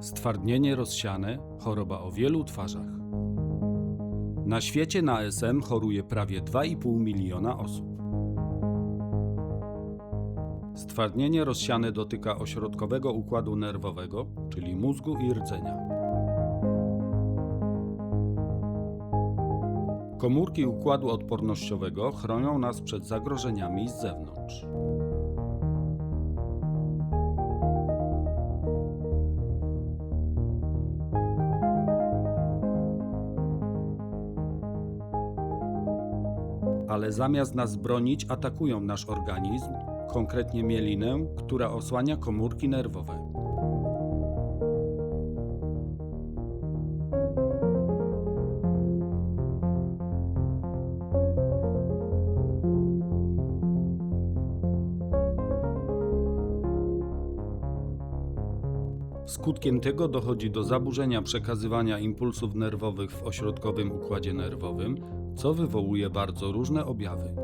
Stwardnienie rozsiane, choroba o wielu twarzach. Na świecie na SM choruje prawie 2,5 miliona osób. Stwardnienie rozsiane dotyka ośrodkowego układu nerwowego, czyli mózgu i rdzenia. Komórki układu odpornościowego chronią nas przed zagrożeniami z zewnątrz. Ale zamiast nas bronić, atakują nasz organizm, konkretnie mielinę, która osłania komórki nerwowe. Skutkiem tego dochodzi do zaburzenia przekazywania impulsów nerwowych w ośrodkowym układzie nerwowym, co wywołuje bardzo różne objawy.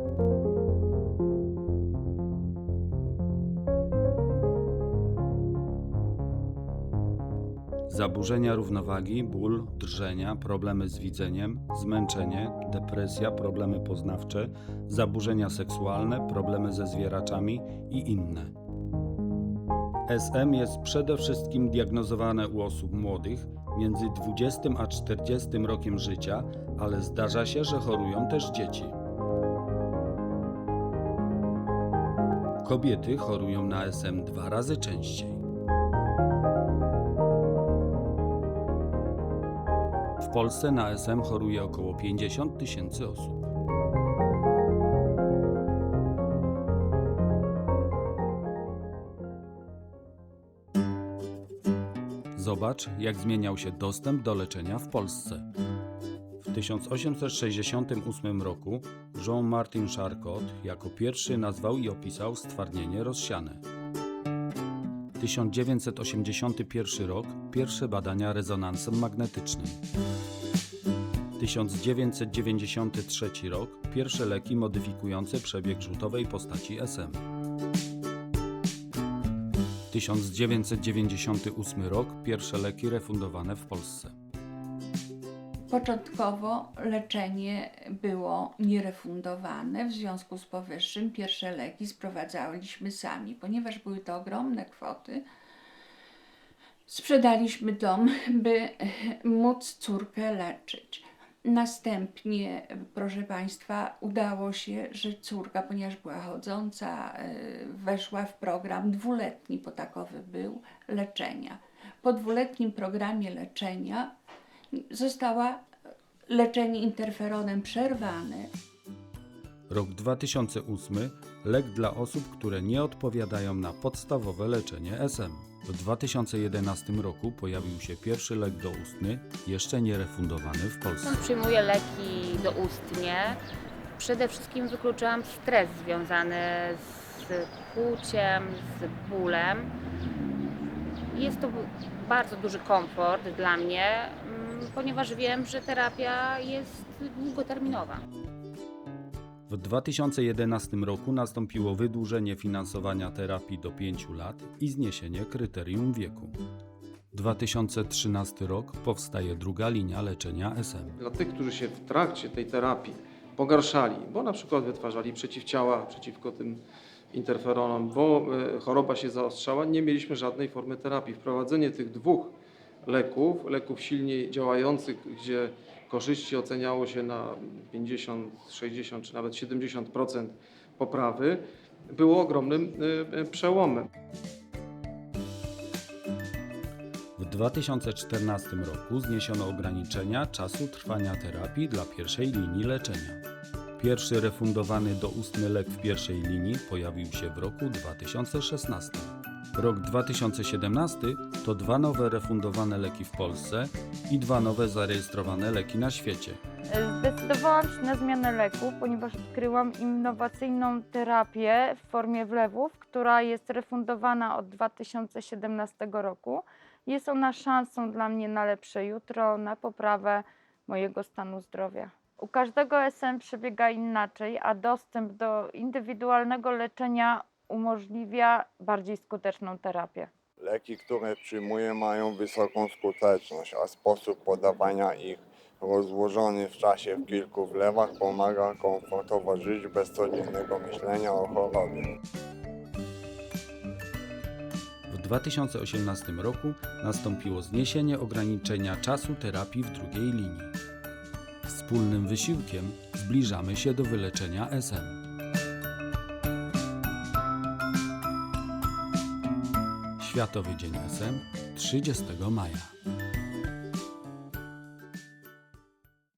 Zaburzenia równowagi, ból, drżenia, problemy z widzeniem, zmęczenie, depresja, problemy poznawcze, zaburzenia seksualne, problemy ze zwieraczami i inne. SM jest przede wszystkim diagnozowane u osób młodych między 20 a 40 rokiem życia, ale zdarza się, że chorują też dzieci. Kobiety chorują na SM dwa razy częściej. W Polsce na SM choruje około 50 tysięcy osób. Zobacz, jak zmieniał się dostęp do leczenia w Polsce. W 1868 roku Jean-Martin Charcot jako pierwszy nazwał i opisał stwardnienie rozsiane. 1981 rok pierwsze badania rezonansem magnetycznym. 1993 rok pierwsze leki modyfikujące przebieg rzutowej postaci SM. 1998 rok pierwsze leki refundowane w Polsce. Początkowo leczenie było nierefundowane, w związku z powyższym pierwsze leki sprowadzaliśmy sami, ponieważ były to ogromne kwoty. Sprzedaliśmy dom, by móc córkę leczyć. Następnie, proszę Państwa, udało się, że córka, ponieważ była chodząca, e, weszła w program dwuletni, bo takowy był, leczenia. Po dwuletnim programie leczenia została leczenie interferonem przerwane. Rok 2008 lek dla osób, które nie odpowiadają na podstawowe leczenie SM. W 2011 roku pojawił się pierwszy lek doustny, jeszcze nie refundowany w Polsce. Przyjmuję leki doustnie. Przede wszystkim wykluczyłam stres związany z kłuciem, z bólem. Jest to bardzo duży komfort dla mnie, mm, ponieważ wiem, że terapia jest długoterminowa. W 2011 roku nastąpiło wydłużenie finansowania terapii do 5 lat i zniesienie kryterium wieku. 2013 rok powstaje druga linia leczenia SM. Dla tych, którzy się w trakcie tej terapii pogarszali, bo na przykład wytwarzali przeciwciała przeciwko tym interferonom, bo e, choroba się zaostrzała, nie mieliśmy żadnej formy terapii. Wprowadzenie tych dwóch leków, leków silniej działających, gdzie korzyści oceniało się na 50, 60 czy nawet 70% poprawy, było ogromnym e, e, przełomem. W 2014 roku zniesiono ograniczenia czasu trwania terapii dla pierwszej linii leczenia. Pierwszy refundowany doustny lek w pierwszej linii pojawił się w roku 2016. Rok 2017 to dwa nowe refundowane leki w Polsce i dwa nowe zarejestrowane leki na świecie. Zdecydowałam się na zmianę leku, ponieważ odkryłam innowacyjną terapię w formie wlewów, która jest refundowana od 2017 roku. Jest ona szansą dla mnie na lepsze jutro, na poprawę mojego stanu zdrowia. U każdego SM przebiega inaczej, a dostęp do indywidualnego leczenia umożliwia bardziej skuteczną terapię. Leki, które przyjmuję, mają wysoką skuteczność, a sposób podawania ich rozłożony w czasie w kilku wlewach pomaga komfortowo żyć bez codziennego myślenia o chorobie. W 2018 roku nastąpiło zniesienie ograniczenia czasu terapii w drugiej linii. Wspólnym wysiłkiem zbliżamy się do wyleczenia SM. Światowy Dzień SM 30 maja.